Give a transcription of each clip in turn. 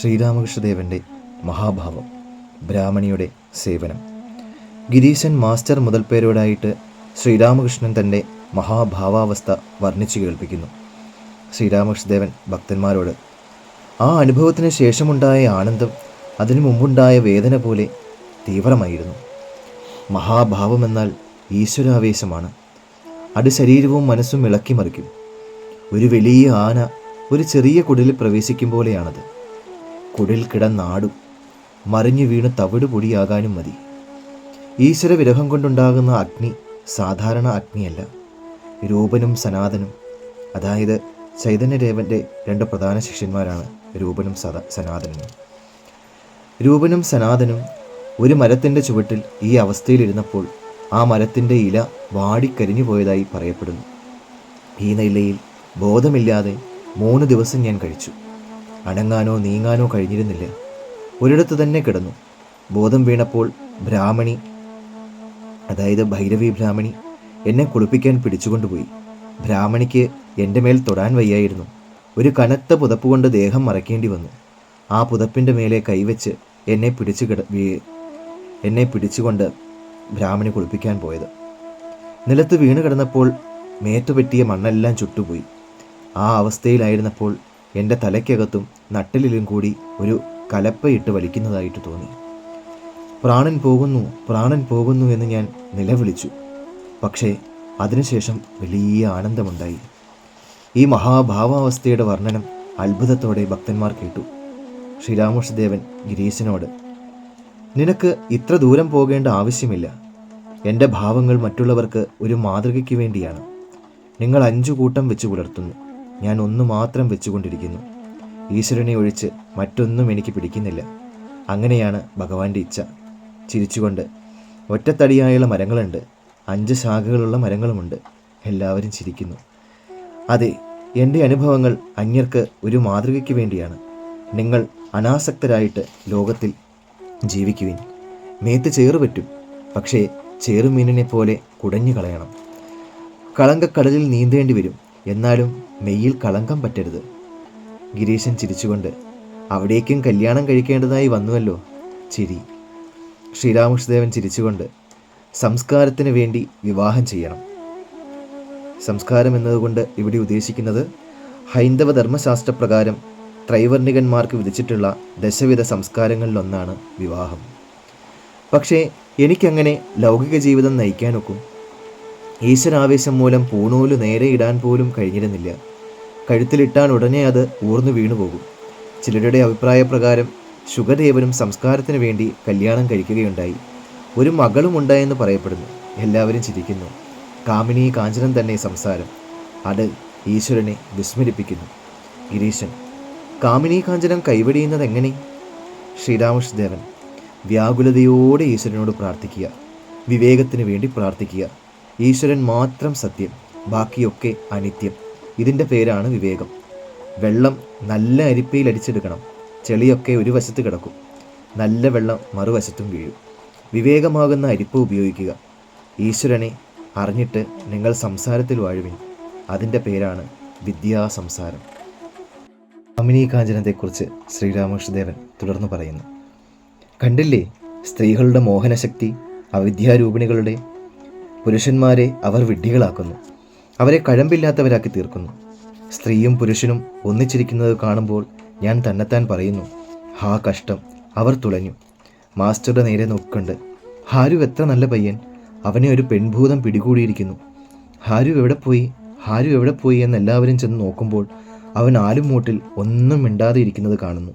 ശ്രീരാമകൃഷ്ണദേവന്റെ മഹാഭാവം ബ്രാഹ്മണിയുടെ സേവനം. ഗിരീശൻ മാസ്റ്റർ മുതൽപ്പേരോടായിട്ട് ശ്രീരാമകൃഷ്ണൻ തന്റെ മഹാഭാവാവസ്ഥ വർണിച്ചു കേൾപ്പിക്കുന്നു. ശ്രീരാമകൃഷ്ണദേവൻ ഭക്തന്മാരോട് ആ അനുഭവത്തിന് ശേഷമുണ്ടായ ആനന്ദം അതിനു മുമ്പുണ്ടായ വേദന പോലെ തീവ്രമായിരുന്നു. മഹാഭാവം എന്നാൽ ഈശ്വരാവേശമാണ്. അത് ശരീരവും മനസ്സും ഇളക്കിമറിക്കും ഒരു വലിയ ആന ഒരു ചെറിയ കുടിലിൽ പ്രവേശിക്കും പോലെയാണത്. കുടിൽ കിടന്നാടും. മറിഞ്ഞു വീണ് തവിട് പൊടിയാകാനും മതി. ഈശ്വര വിരഹം കൊണ്ടുണ്ടാകുന്ന അഗ്നി സാധാരണ അഗ്നിയല്ല. രൂപനും സനാതനും അതായത് ചൈതന്യദേവന്റെ രണ്ട് പ്രധാന ശിഷ്യന്മാരാണ് രൂപനും സദ സനാതനും. രൂപനും സനാതനും ഒരു മരത്തിന്റെ ചുവട്ടിൽ ഈ അവസ്ഥയിലിരുന്നപ്പോൾ ആ മരത്തിന്റെ ഇല വാടിക്കരിഞ്ഞു പോയതായി പറയപ്പെടുന്നു. ഈ നിലയിൽ ബോധമില്ലാതെ മൂന്ന് ദിവസം ഞാൻ കഴിച്ചു. അനങ്ങാനോ നീങ്ങാനോ കഴിഞ്ഞിരുന്നില്ല. ഒരിടത്ത് തന്നെ കിടന്നു. ബോധം വീണപ്പോൾ ബ്രാഹ്മണി അതായത് ഭൈരവി ബ്രാഹ്മണി എന്നെ കുളിപ്പിക്കാൻ പിടിച്ചുകൊണ്ടുപോയി. ബ്രാഹ്മണിക്ക് എന്റെ മേൽ തൊടാൻ വയ്യായിരുന്നു. ഒരു കനത്ത പുതപ്പ് കൊണ്ട് ദേഹം മറയ്ക്കേണ്ടി വന്നു. ആ പുതപ്പിന്റെ മേലെ കൈവച്ച് എന്നെ പിടിച്ചു കിട എന്നെ പിടിച്ചുകൊണ്ട് ബ്രാഹ്മണി കുളിപ്പിക്കാൻ പോയത്. നിലത്ത് വീണ് കിടന്നപ്പോൾ മേത്തുപറ്റിയ മണ്ണെല്ലാം ചുട്ടുപോയി. ആ അവസ്ഥയിലായിരുന്നപ്പോൾ എന്റെ തലയ്ക്കകത്തും നട്ടലിലും കൂടി ഒരു കലപ്പയിട്ട് വലിക്കുന്നതായിട്ട് തോന്നി. പ്രാണൻ പോകുന്നു പ്രാണൻ പോകുന്നു എന്ന് ഞാൻ നിലവിളിച്ചു. പക്ഷേ അതിനുശേഷം വലിയ ആനന്ദമുണ്ടായി. ഈ മഹാഭാവാവസ്ഥയുടെ വർണനം അത്ഭുതത്തോടെ ഭക്തന്മാർ കേട്ടു. ശ്രീരാമകൃഷ്ണദേവൻ ഗിരീശനോട് നിനക്ക് ഇത്ര ദൂരം പോകേണ്ട ആവശ്യമില്ല. എന്റെ ഭാവങ്ങൾ മറ്റുള്ളവർക്ക് ഒരു മാതൃകയ്ക്ക് വേണ്ടിയാണ്. നിങ്ങൾ അഞ്ചു കൂട്ടം വെച്ച് പുലർത്തുന്നു. ഞാൻ ഒന്ന് മാത്രം വെച്ചുകൊണ്ടിരിക്കുന്നു. ഈശ്വരനെ ഒഴിച്ച് മറ്റൊന്നും എനിക്ക് പിടിക്കുന്നില്ല. അങ്ങനെയാണ് ഭഗവാന്റെ ഇച്ഛ. ചിരിച്ചുകൊണ്ട് ഒറ്റത്തടിയായുള്ള മരങ്ങളുണ്ട്. അഞ്ച് ശാഖകളുള്ള മരങ്ങളുമുണ്ട്. എല്ലാവരും ചിരിക്കുന്നു. അതെ എന്റെ അനുഭവങ്ങൾ അന്യർക്ക് ഒരു മാതൃകയ്ക്ക് വേണ്ടിയാണ്. നിങ്ങൾ അനാസക്തരായിട്ട് ലോകത്തിൽ ജീവിക്കുവിൻ. മേത്ത് ചേറ് പറ്റും പക്ഷേ ചേറുമീനിനെ പോലെ കുടഞ്ഞു കളയണം കളങ്കക്കടലിൽ നീന്തേണ്ടി വരും. എന്നാലും മെയ്യിൽ കളങ്കം പറ്റരുത്. ഗിരീശൻ ചിരിച്ചുകൊണ്ട് അവിടേക്കും കല്യാണം കഴിക്കേണ്ടതായി വന്നുവല്ലോ ചിരി. ശ്രീരാമകൃഷ്ണദേവൻ ചിരിച്ചുകൊണ്ട് സംസ്കാരത്തിന് വേണ്ടി വിവാഹം ചെയ്യണം. സംസ്കാരം എന്നതുകൊണ്ട് ഇവിടെ ഉദ്ദേശിക്കുന്നത് ഹൈന്ദവ ധർമ്മശാസ്ത്രപ്രകാരം ത്രൈവർണികന്മാർക്ക് വിധിച്ചിട്ടുള്ള ദശവിധ സംസ്കാരങ്ങളിലൊന്നാണ് വിവാഹം. പക്ഷേ എനിക്കങ്ങനെ ലൗകിക ജീവിതം നയിക്കാനൊക്കും ഈശ്വരാവേശം മൂലം പൂണൂൽ നേരെ ഇടാൻ പോലും കഴിഞ്ഞിരുന്നില്ല. കഴുത്തിലിട്ടാൻ ഉടനെ അത് ഊർന്നു വീണുപോകും ചിലരുടെ അഭിപ്രായപ്രകാരം ശുഗദേവനും സംസ്കാരത്തിന് വേണ്ടി കല്യാണം കഴിക്കുകയുണ്ടായി. ഒരു മകളും ഉണ്ടായെന്ന് പറയപ്പെടുന്നു. എല്ലാവരും ചിരിക്കുന്നു. കാമിനി കാഞ്ചനം തന്നെ സംസാരം. അത് ഈശ്വരനെ വിസ്മരിപ്പിക്കുന്നു. ഗിരീശൻ കാമിനി കാഞ്ചനം കൈവടിയുന്നത് എങ്ങനെ? ശ്രീരാമകൃഷ്ണദേവൻ വ്യാകുലതയോടെ ഈശ്വരനോട് പ്രാർത്ഥിക്കുക. വിവേകത്തിന് വേണ്ടി പ്രാർത്ഥിക്കുക. ഈശ്വരൻ മാത്രം സത്യം ബാക്കിയൊക്കെ അനിത്യം. ഇതിന്റെ പേരാണ് വിവേകം. വെള്ളം നല്ല അരിപ്പയിൽ അടിച്ചെടുക്കണം. ചെളിയൊക്കെ ഒരു വശത്ത് കിടക്കും. നല്ല വെള്ളം മറുവശത്തും വീഴും. വിവേകമാകുന്ന അരിപ്പ് ഉപയോഗിക്കുക. ഈശ്വരനെ അറിഞ്ഞിട്ട് നിങ്ങൾ സംസാരത്തിൽ വാഴുവിൻ. അതിന്റെ പേരാണ് വിദ്യാസംസാരം. അമിനി കാഞ്ചനത്തെക്കുറിച്ച് ശ്രീരാമകൃഷ്ണദേവൻ തുടർന്ന് പറയുന്നു. കണ്ടില്ലേ സ്ത്രീകളുടെ മോഹനശക്തി അവിദ്യാരൂപിണികളുടെ പുരുഷന്മാരെ അവർ വിഡ്ഢികളാക്കുന്നു. അവരെ കഴമ്പില്ലാത്തവരാക്കി തീർക്കുന്നു. സ്ത്രീയും പുരുഷനും ഒന്നിച്ചിരിക്കുന്നത് കാണുമ്പോൾ ഞാൻ തന്നെത്താൻ പറയുന്നു ഹാ കഷ്ടം. അവർ തുളഞ്ഞു. മാസ്റ്ററുടെ നേരെ നോക്കുന്നുണ്ട്. ഹാരു എത്ര നല്ല പയ്യൻ. അവനെ ഒരു പെൺഭൂതം പിടികൂടിയിരിക്കുന്നു. ഹാരു എവിടെ പോയി? ഹാരു എവിടെ പോയി എന്ന് എല്ലാവരും ചെന്ന് നോക്കുമ്പോൾ അവൻ ആലും മൂട്ടിൽ ഒന്നും മിണ്ടാതെ ഇരിക്കുന്നത് കാണുന്നു.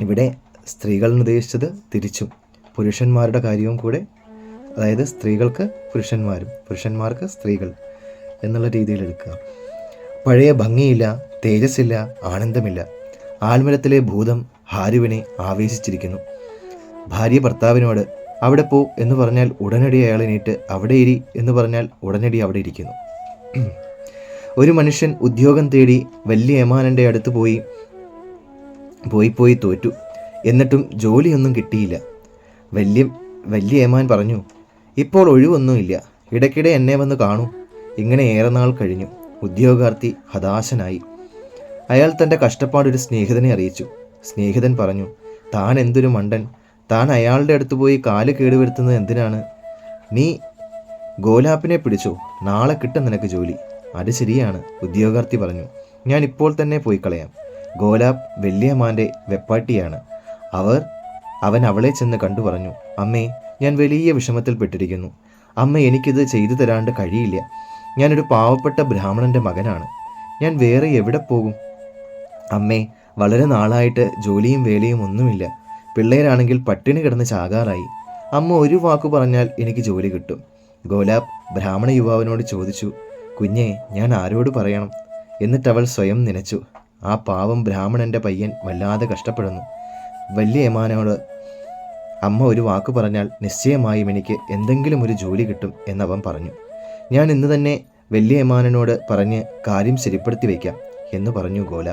ഇവിടെ സ്ത്രീകൾ എന്ന് ഉദ്ദേശിച്ചത് തിരിച്ചും പുരുഷന്മാരുടെ കാര്യവും കൂടെ അതായത് സ്ത്രീകൾക്ക് പുരുഷന്മാരും പുരുഷന്മാർക്ക് സ്ത്രീകൾ എന്നുള്ള രീതിയിൽ എടുക്കുക. പഴയ ഭംഗിയില്ല തേജസ്സില്ല ആനന്ദമില്ല. ആൽമരത്തിലെ ഭൂതം ഹാരുവിനെ ആവേശിച്ചിരിക്കുന്നു. ഭാര്യ ഭർത്താവിനോട് അവിടെ പോ എന്ന് പറഞ്ഞാൽ ഉടനടി അയാൾ എണീറ്റ് അവിടെ ഇരി എന്ന് പറഞ്ഞാൽ ഉടനടി അവിടെ ഇരിക്കുന്നു. ഒരു മനുഷ്യൻ ഉദ്യോഗം തേടി വലിയ യമാനന്റെ അടുത്ത് പോയി പോയി പോയി തോറ്റു. എന്നിട്ടും ജോലിയൊന്നും കിട്ടിയില്ല. വലിയ വലിയ യമാൻ പറഞ്ഞു ഇപ്പോൾ ഒഴിവൊന്നുമില്ല. ഇടയ്ക്കിടെ എന്നെ വന്ന് കാണൂ. ഇങ്ങനെ ഏറെ നാൾ കഴിഞ്ഞു. ഉദ്യോഗാർത്ഥി ഹതാശനായി. അയാൾ തന്റെ കഷ്ടപ്പാടൊരു സ്നേഹിതനെ അറിയിച്ചു. സ്നേഹിതൻ പറഞ്ഞു താൻ എന്തൊരു മണ്ടൻ. താൻ അയാളുടെ അടുത്ത് പോയി കാൽ കേടുവരുത്തുന്നത് എന്തിനാണ്? നീ ഗോലാപ്പിനെ പിടിച്ചോ? നാളെ കിട്ടും നിനക്ക് ജോലി. അത് ശരിയാണ് ഉദ്യോഗാർത്ഥി പറഞ്ഞു. ഞാൻ ഇപ്പോൾ തന്നെ പോയി കളയാം. ഗോലാബ് വല്യമ്മാന്റെ വെപ്പാട്ടിയാണ്. അവർ അവൻ അവളെ ചെന്ന് കണ്ടു പറഞ്ഞു അമ്മേ ഞാൻ വലിയ വിഷമത്തിൽപ്പെട്ടിരിക്കുന്നു. അമ്മ എനിക്കിത് ചെയ്തു തരാണ്ട് കഴിയില്ല. ഞാനൊരു പാവപ്പെട്ട ബ്രാഹ്മണന്റെ മകനാണ്. ഞാൻ വേറെ എവിടെ പോകും? അമ്മേ വളരെ നാളായിട്ട് ജോലിയും വേലയും ഒന്നുമില്ല. പിള്ളേരാണെങ്കിൽ പട്ടിണി കിടന്ന് ചാകാറായി. അമ്മ ഒരു വാക്കു പറഞ്ഞാൽ എനിക്ക് ജോലി കിട്ടും. ഗോലാബ് ബ്രാഹ്മണ യുവാവിനോട് ചോദിച്ചു കുഞ്ഞെ ഞാൻ ആരോട് പറയണം? എന്നിട്ടവൾ സ്വയം നനച്ചു. ആ പാവം ബ്രാഹ്മണന്റെ പയ്യൻ വല്ലാതെ കഷ്ടപ്പെടുന്നു. വലിയ യമാനോട് അമ്മ ഒരു വാക്ക് പറഞ്ഞാൽ നിശ്ചയമായും എനിക്ക് എന്തെങ്കിലും ഒരു ജോലി കിട്ടും എന്നവൻ പറഞ്ഞു. ഞാൻ ഇന്ന് തന്നെ വല്യമാനനോട് പറഞ്ഞ് കാര്യം ശരിപ്പെടുത്തി വയ്ക്കാം എന്ന് പറഞ്ഞു ഗോല.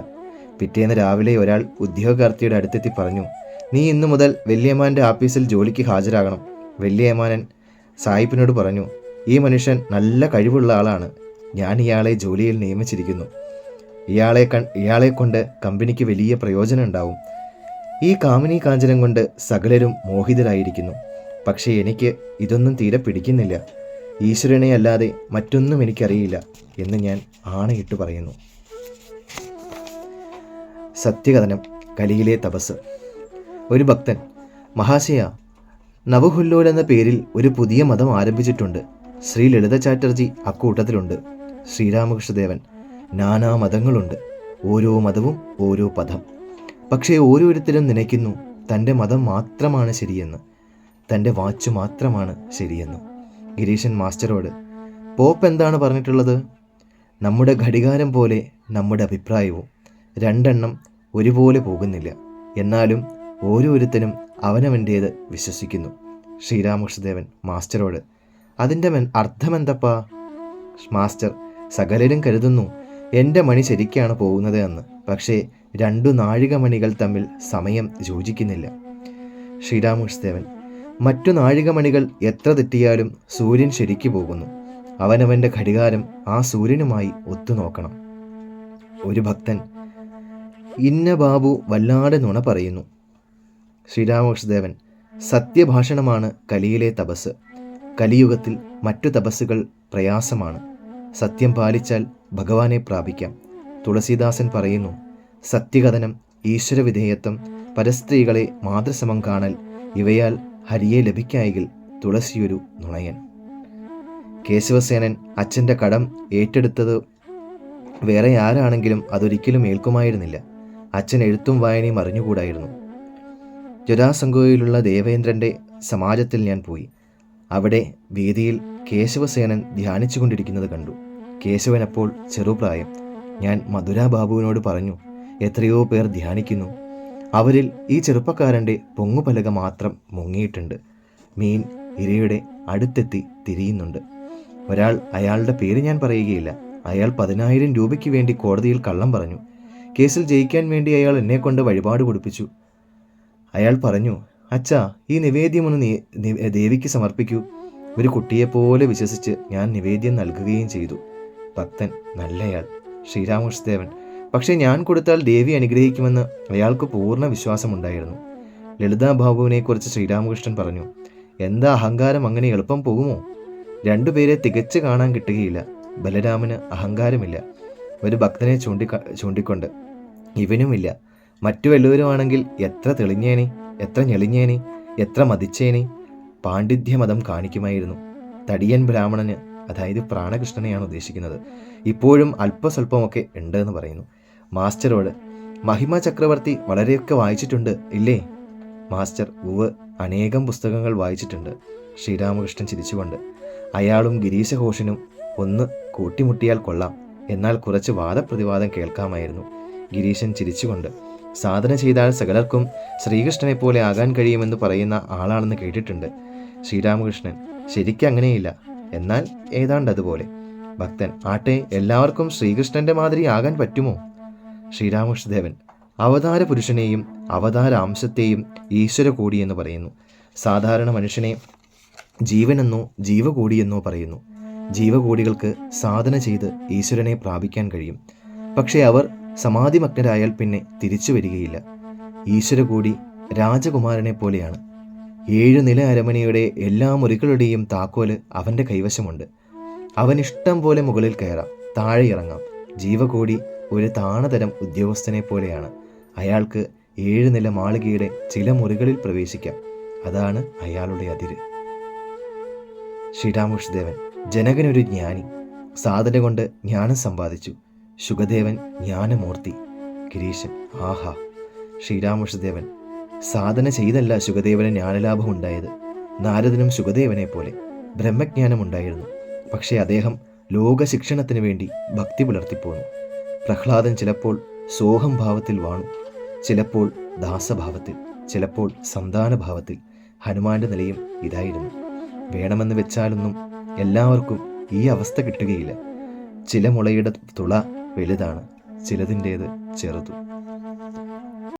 പിറ്റേന്ന് രാവിലെ ഒരാൾ ഉദ്യോഗാർത്ഥിയുടെ അടുത്തെത്തി പറഞ്ഞു നീ ഇന്നു മുതൽ വല്യമാന്റെ ആഫീസിൽ ജോലിക്ക് ഹാജരാകണം. വല്യമാനൻ സായിപ്പിനോട് പറഞ്ഞു ഈ മനുഷ്യൻ നല്ല കഴിവുള്ള ആളാണ്. ഞാൻ ഇയാളെ ജോലിയിൽ നിയമിച്ചിരിക്കുന്നു. ഇയാളെ ഇയാളെ കൊണ്ട് കമ്പനിക്ക് വലിയ പ്രയോജനം ഉണ്ടാവും. ഈ കാമിനി കാഞ്ചനം കൊണ്ട് സകലരും മോഹിതരായിരിക്കുന്നു. പക്ഷേ എനിക്ക് ഇതൊന്നും തീരെ പിടിക്കുന്നില്ല. ഈശ്വരനെ അല്ലാതെ മറ്റൊന്നും എനിക്കറിയില്ല എന്ന് ഞാൻ ആണയിട്ട് പറയുന്നു. സത്യകഥനം കലിയിലെ തപസ്. ഒരു ഭക്തൻ മഹാശയ നവഹുല്ലോൽ എന്ന പേരിൽ ഒരു പുതിയ മതം ആരംഭിച്ചിട്ടുണ്ട്. ശ്രീ ലളിത ചാറ്റർജി അക്കൂട്ടത്തിലുണ്ട്. ശ്രീരാമകൃഷ്ണദേവൻ നാനാ മതങ്ങളുണ്ട് ഓരോ മതവും ഓരോ പദം. പക്ഷേ ഓരോരുത്തരും നനയ്ക്കുന്നു. തന്റെ മതം മാത്രമാണ് ശരിയെന്ന്. തന്റെ വാച്ച് മാത്രമാണ് ശരിയെന്ന്. ഗിരീശൻ മാസ്റ്ററോട് പോപ്പ് എന്താണ് പറഞ്ഞിട്ടുള്ളത്? നമ്മുടെ ഘടികാരം പോലെ നമ്മുടെ അഭിപ്രായവും രണ്ടെണ്ണം ഒരുപോലെ പോകുന്നില്ല. എന്നാലും ഓരോരുത്തരും അവനവന്റേത് വിശ്വസിക്കുന്നു. ശ്രീരാമകൃഷ്ണദേവൻ മാസ്റ്ററോട് അതിന്റെ അർത്ഥമെന്തപ്പാ? മാസ്റ്റർ സകലരും കരുതുന്നു എന്റെ മണി ശരിക്കാണ് പോകുന്നത് എന്ന്. പക്ഷേ രണ്ടു നാഴികമണികൾ തമ്മിൽ സമയം യോജിക്കുന്നില്ല. ശ്രീരാമകൃഷ്ണദേവൻ മറ്റു നാഴികമണികൾ എത്ര തെറ്റിയാലും സൂര്യൻ ശരിക്കു പോകുന്നു. അവനവന്റെ ഘടികാരം ആ സൂര്യനുമായി ഒത്തുനോക്കണം ഒരു ഭക്തൻ ഇന്ന ബാബു വല്ലാതെ നുണ പറയുന്നു. ശ്രീരാമകൃഷ്ണദേവൻ സത്യഭാഷണമാണ് കലിയിലെ തപസ്. കലിയുഗത്തിൽ മറ്റു തപസ്സുകൾ പ്രയാസമാണ്. സത്യം പാലിച്ചാൽ ഭഗവാനെ പ്രാപിക്കാം. തുളസീദാസൻ പറയുന്നു സത്യകഥനം ഈശ്വരവിധേയത്വം പരസ്ത്രീകളെ മാതൃസമം കാണൽ ഇവയാൽ ഹരിയെ ലഭിക്കായെങ്കിൽ തുളസിയൊരു നുണയൻ. കേശവസേനൻ അച്ഛന്റെ കടം ഏറ്റെടുത്തത് വേറെ ആരാണെങ്കിലും അതൊരിക്കലും ഏൽക്കുമായിരുന്നില്ല. അച്ഛൻ എഴുത്തും വായനയും അറിഞ്ഞുകൂടായിരുന്നു. ജരാസംഘയിലുള്ള ദേവേന്ദ്രന്റെ സമാജത്തിൽ ഞാൻ പോയി. അവിടെ വേദിയിൽ കേശവസേനൻ ധ്യാനിച്ചുകൊണ്ടിരിക്കുന്നത് കണ്ടു. കേശവൻ അപ്പോൾ ചെറുപ്രായം. ഞാൻ മധുരാബാബുവിനോട് പറഞ്ഞു എത്രയോ പേർ ധ്യാനിക്കുന്നു. അവരിൽ ഈ ചെറുപ്പക്കാരന്റെ പൊങ്ങുപലക മാത്രം മുങ്ങിയിട്ടുണ്ട്. മീൻ ഇരയുടെ അടുത്തെത്തി തിരിയുന്നുണ്ട്. ഒരാൾ അയാളുടെ പേര് ഞാൻ പറയുകയില്ല. അയാൾ പതിനായിരം രൂപയ്ക്ക് വേണ്ടി കോടതിയിൽ കള്ളം പറഞ്ഞു. കേസിൽ ജയിക്കാൻ വേണ്ടി അയാൾ എന്നെ കൊണ്ട് വഴിപാട് കൊടുപ്പിച്ചു. അയാൾ പറഞ്ഞു അച്ഛാ ഈ നിവേദ്യം ഒന്ന് ദേവിക്ക് സമർപ്പിക്കൂ. ഒരു കുട്ടിയെപ്പോലെ വിശ്വസിച്ച് ഞാൻ നിവേദ്യം നൽകുകയും ചെയ്തു. ഭക്തൻ നല്ലയാൾ. ശ്രീരാമകൃഷ്ണദേവൻ പക്ഷേ ഞാൻ കൊടുത്താൽ ദേവി അനുഗ്രഹിക്കുമെന്ന് അയാൾക്ക് പൂർണ വിശ്വാസമുണ്ടായിരുന്നു. ലളിതാ ബാബുവിനെക്കുറിച്ച് ശ്രീരാമകൃഷ്ണൻ പറഞ്ഞു എന്താ അഹങ്കാരം അങ്ങനെ എളുപ്പം പോകുമോ? രണ്ടുപേരെ തികച്ചു കാണാൻ കിട്ടുകയില്ല. ബലരാമന് അഹങ്കാരമില്ല. ഒരു ഭക്തനെ ചൂണ്ടിക്ക ചൂണ്ടിക്കൊണ്ട്. ഇവനുമില്ല മറ്റു വല്ലവരുമാണെങ്കിൽ എത്ര തെളിഞ്ഞേനെ എത്ര ഞെളിഞ്ഞേനെ എത്ര മതിച്ചേനെ. പാണ്ഡിത്യമതം കാണിക്കുമായിരുന്നു. തടിയൻ ബ്രാഹ്മണന് അതായത് പ്രാണകൃഷ്ണനെയാണ് ഉദ്ദേശിക്കുന്നത്. ഇപ്പോഴും അല്പസ്വല്പമൊക്കെ ഉണ്ട് എന്ന് പറയുന്നു. മാസ്റ്ററോട്. മഹിമ ചക്രവർത്തി വളരെയൊക്കെ വായിച്ചിട്ടുണ്ട് ഇല്ലേ? മാസ്റ്റർ ഉവ് അനേകം പുസ്തകങ്ങൾ വായിച്ചിട്ടുണ്ട് ശ്രീരാമകൃഷ്ണൻ ചിരിച്ചുകൊണ്ട്. അയാളും ഗിരീശഘോഷനും ഒന്ന് കൂട്ടിമുട്ടിയാൽ കൊള്ളാം എന്നാൽ കുറച്ച് വാദപ്രതിവാദം കേൾക്കാമായിരുന്നു. ഗിരീശൻ ചിരിച്ചുകൊണ്ട് സാധന ചെയ്താൽ സകലർക്കും ശ്രീകൃഷ്ണനെ പോലെ ആകാൻ കഴിയുമെന്ന് പറയുന്ന ആളാണെന്ന് കേട്ടിട്ടുണ്ട് ശ്രീരാമകൃഷ്ണൻ. ശരിക്കും അങ്ങനെയില്ല എന്നാൽ ഏതാണ്ട് അതുപോലെ ഭക്തൻ ആട്ടെ എല്ലാവർക്കും ശ്രീകൃഷ്ണന്റെ മാതിരി ആകാൻ പറ്റുമോ? ശ്രീരാമകൃഷ്ണദേവൻ അവതാര പുരുഷനെയും അവതാര അംശത്തെയും ഈശ്വര കൂടിയെന്ന് പറയുന്നു. സാധാരണ മനുഷ്യനെ ജീവനെന്നോ ജീവകൂടിയെന്നോ പറയുന്നു. ജീവകൂടികൾക്ക് സാധന ചെയ്ത് ഈശ്വരനെ പ്രാപിക്കാൻ കഴിയും. പക്ഷേ അവർ സമാധിമഗ്നരായാൽ പിന്നെ തിരിച്ചു വരികയില്ല. ഈശ്വര കൂടി രാജകുമാരനെ പോലെയാണ്. ഏഴ് നില അരമനയുടെ എല്ലാ മുറികളുടെയും താക്കോൽ അവന്റെ കൈവശമുണ്ട്. അവൻ ഇഷ്ടം പോലെ മുകളിൽ കയറാം താഴെ ഇറങ്ങാം. ജീവകോടി ഒരു താണതരം ഉദ്യോഗസ്ഥനെ പോലെയാണ്. അയാൾക്ക് ഏഴ് നില മാളികയുടെ ചില മുറികളിൽ പ്രവേശിക്കാം. അതാണ് അയാളുടെ അതിര്. ശ്രീരാമകൃഷ്ണദേവൻ ജനകനൊരു ജ്ഞാനി. സാധന കൊണ്ട് ജ്ഞാനം സമ്പാദിച്ചു. ശുഗദേവൻ ജ്ഞാനമൂർത്തി. ഗിരീശൻ ആഹാ. ശ്രീരാമകൃഷ്ണദേവൻ സാധന ചെയ്തല്ല ശുഗദേവന് ജ്ഞാനലാഭം ഉണ്ടായത്. നാരദനും ശുഗദേവനെ പോലെ ബ്രഹ്മജ്ഞാനം ഉണ്ടായിരുന്നു. പക്ഷേ അദ്ദേഹം ലോകശിക്ഷണത്തിന് വേണ്ടി ഭക്തി പുലർത്തിപ്പോന്നു. പ്രഹ്ലാദൻ ചിലപ്പോൾ സോഹം ഭാവത്തിൽ വാണു ചിലപ്പോൾ ദാസഭാവത്തിൽ ചിലപ്പോൾ സന്താനഭാവത്തിൽ ഹനുമാന്റെ നിലയും ഇതായിരുന്നു. വേണമെന്ന് വെച്ചാലൊന്നും എല്ലാവർക്കും ഈ അവസ്ഥ കിട്ടുകയില്ല. ചില മുളയുടെ തുള വലുതാണ് ചിലതിന്റേത് ചെറുതും.